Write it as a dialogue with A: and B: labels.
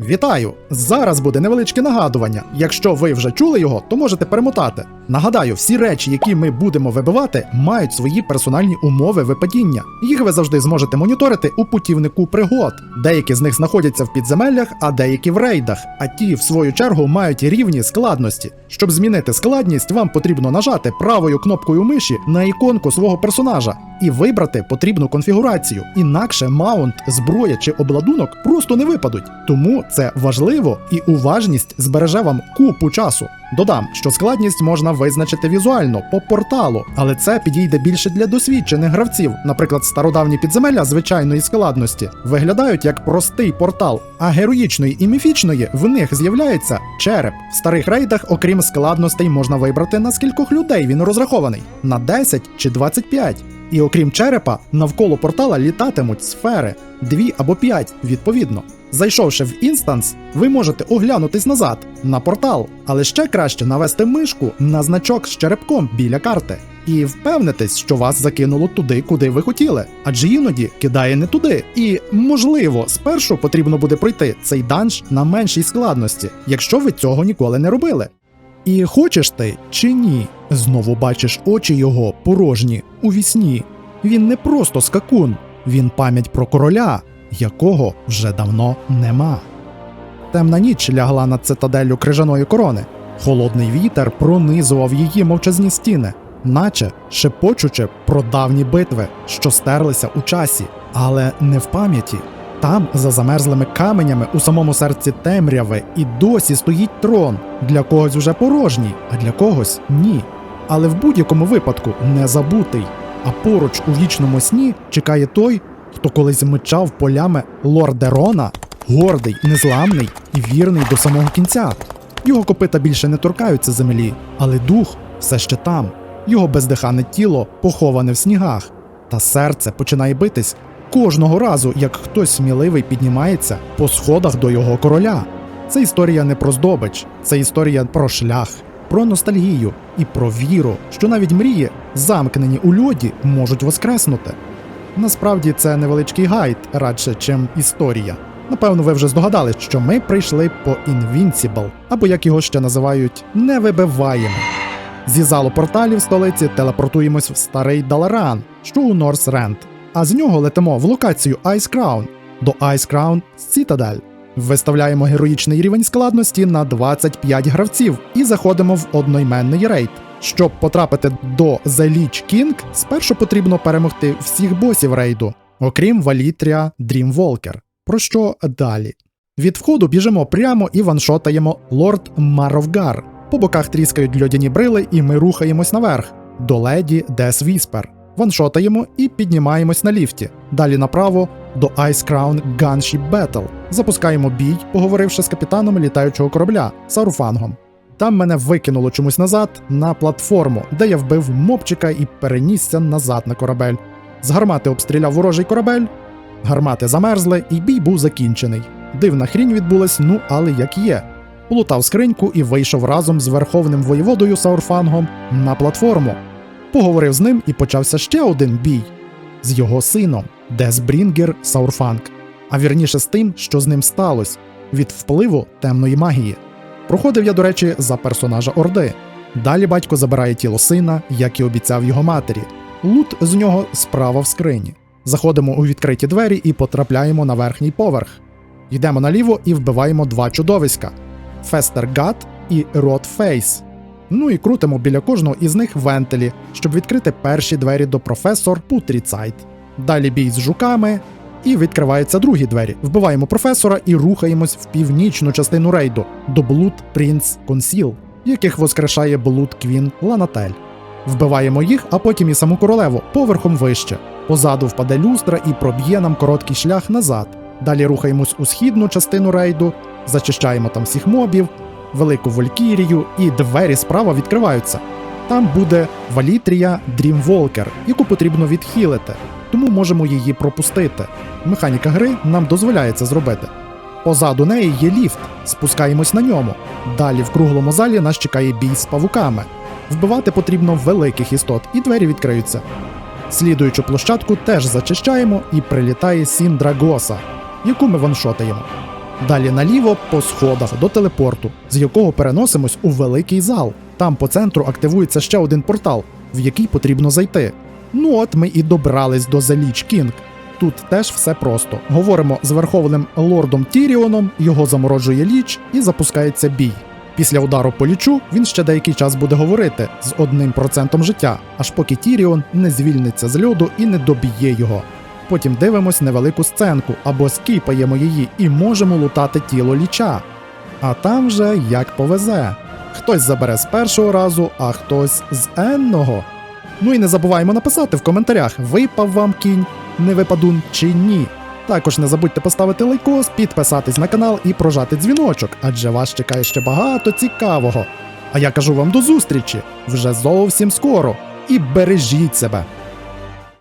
A: Вітаю! Зараз буде невеличке нагадування. Якщо ви вже чули його, то можете перемотати. Нагадаю, всі речі, які ми будемо вибивати, мають свої персональні умови випадіння. Їх ви завжди зможете моніторити у путівнику пригод. Деякі з них знаходяться в підземеллях, а деякі в рейдах. А ті, в свою чергу, мають рівні складності. Щоб змінити складність, вам потрібно нажати правою кнопкою миші на іконку свого персонажа і вибрати потрібну конфігурацію. Інакше маунт, зброя чи обладунок просто не випадуть. Тому це важливо і уважність збереже вам купу часу. Додам, що складність можна визначити візуально по порталу, але це підійде більше для досвідчених гравців. Наприклад, стародавні підземелля звичайної складності виглядають як простий портал, а героїчної і міфічної в них з'являється череп. В старих рейдах, окрім складностей, можна вибрати на скількох людей він розрахований на 10 чи 25. І окрім черепа, навколо портала літатимуть сфери, дві або п'ять, відповідно. Зайшовши в інстанс, ви можете оглянутись назад на портал, але ще краще навести мишку на значок з черепком біля карти. І впевнитись, що вас закинуло туди, куди ви хотіли, адже іноді кидає не туди. І можливо, спершу потрібно буде пройти цей данж на меншій складності, якщо ви цього ніколи не робили. І хочеш ти чи ні, знову бачиш очі його порожні у вісні. Він не просто скакун, він пам'ять про короля, якого вже давно нема. Темна ніч лягла над цитаделлю крижаної корони. Холодний вітер пронизував її мовчазні стіни, наче шепочучи про давні битви, що стерлися у часі, але не в пам'яті. Там, за замерзлими каменями у самому серці темряви, і досі стоїть трон. Для когось вже порожній, а для когось ні. Але в будь-якому випадку не забутий. А поруч у вічному сні чекає той, хто колись мчав полями Лордерона, гордий, незламний і вірний до самого кінця. Його копита більше не торкаються землі, але дух все ще там. Його бездихане тіло поховане в снігах, та серце починає битись кожного разу, як хтось сміливий піднімається по сходах до його короля. Це історія не про здобич, це історія про шлях, про ностальгію і про віру, що навіть мрії, замкнені у льоді, можуть воскреснути. Насправді це невеличкий гайд, радше, чим історія. Напевно, ви вже здогадались, що ми прийшли по Invincible, або як його ще називають, невибиваємо. Зі залу порталів столиці телепортуємось в старий Даларан, що у Норс Ренд, а з нього летимо в локацію Ice Crown до Ice Crown Citadel. Виставляємо героїчний рівень складності на 25 гравців і заходимо в одноіменний рейд. Щоб потрапити до The Lich King, спершу потрібно перемогти всіх босів рейду, окрім Валітрія Dreamwalker. Про що далі? Від входу біжимо прямо і ваншотаємо Лорд Маровгар. По боках тріскають льодяні брили, і ми рухаємось наверх до леді Дес Віспер. Ваншотаємо і піднімаємось на ліфті. Далі направо до Ice Crown Gunship Battle. Запускаємо бій, поговоривши з капітаном літаючого корабля Саруфангом. Там мене викинуло чомусь назад на платформу, де я вбив мопчика і перенісся назад на корабель. З гармати обстріляв ворожий корабель, гармати замерзли, і бій був закінчений. Дивна хрінь відбулась, ну але як є. Полутав скриньку і вийшов разом з верховним воєводою Саурфангом на платформу. Поговорив з ним і почався ще один бій з його сином, Десбрінгер Саурфанг, а вірніше з тим, що з ним сталося від впливу темної магії. Проходив я, до речі, за персонажа Орди. Далі батько забирає тіло сина, як і обіцяв його матері. Лут з нього справа в скрині. Заходимо у відкриті двері і потрапляємо на верхній поверх. Йдемо наліво і вбиваємо два чудовиська: Фестергат і Ротфейс. Ну і крутимо біля кожного із них вентилі, щоб відкрити перші двері до професор Путріцайт. Далі бій з жуками, і відкриваються другі двері. Вбиваємо професора і рухаємось в північну частину рейду до Блуд Принц Консіл, яких воскрешає Блуд Квін Ланатель. Вбиваємо їх, а потім і саму королеву поверхом вище. Позаду впаде люстра і проб'є нам короткий шлях назад. Далі рухаємось у східну частину рейду, зачищаємо там всіх мобів, велику Валькірію, і двері справа відкриваються. Там буде Валітрія Дрімволкер, яку потрібно відхилити, тому можемо її пропустити. Механіка гри нам дозволяє це зробити. Позаду неї є ліфт, спускаємось на ньому. Далі в круглому залі нас чекає бій з павуками. Вбивати потрібно великих істот, і двері відкриються. Слідуючу площадку теж зачищаємо і прилітає Сін Драгоса, яку ми ваншотаємо. Далі наліво по сходах до телепорту, з якого переносимось у великий зал. Там по центру активується ще один портал, в який потрібно зайти. Ну от ми і добрались до Lich King. Тут теж все просто. Говоримо з верховним лордом Тіріоном, його заморожує ліч і запускається бій. Після удару по лічу він ще деякий час буде говорити з одним процентом життя, аж поки Тіріон не звільниться з льоду і не доб'є його. Потім дивимось невелику сценку або скіпаємо її і можемо лутати тіло ліча. А там же як повезе. Хтось забере з першого разу, а хтось з енного. Ну і не забуваємо написати в коментарях, випав вам кінь, не випадун чи ні. Також не забудьте поставити лайкос, підписатись на канал і прожати дзвіночок, адже вас чекає ще багато цікавого. А я кажу вам до зустрічі вже зовсім скоро. І бережіть себе!